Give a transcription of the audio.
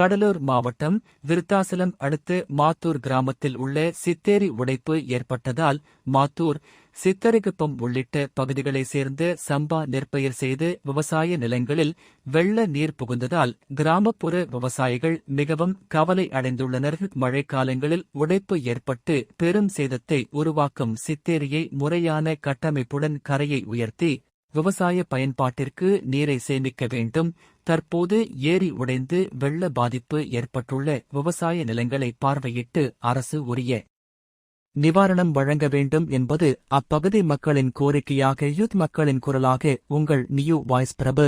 கடலூர் மாவட்டம் விருத்தாசலம் அடுத்து மாத்தூர் கிராமத்தில் உள்ள சித்தேரி உடைப்பு ஏற்பட்டதால் மாத்தூர் சித்தரிகுப்பம் உள்ளிட்ட பகுதிகளைச் சேர்ந்த சம்பா நெற்பயிர் செய்து விவசாய நிலங்களில் வெள்ள நீர் புகுந்ததால் கிராமப்புற விவசாயிகள் மிகவும் கவலை அடைந்துள்ளனர். மழைக்காலங்களில் உடைப்பு ஏற்பட்டு பெரும் சேதத்தை உருவாக்கும் சித்தேரியை முறையான கட்டமைப்புடன் கரையை உயர்த்தி விவசாய பயன்பாட்டிற்கு நீரை சேமிக்க வேண்டும். தற்போது ஏரி உடைந்து வெள்ள பாதிப்பு ஏற்பட்டுள்ள விவசாய நிலங்களை பார்வையிட்டு அரசு உரிய நிவாரணம் வழங்க வேண்டும் என்பது அப்பகுதி மக்களின் கோரிக்கையாக யூத் மக்களின் குரலாக உங்கள் நியூ வாய்ஸ் பிரபு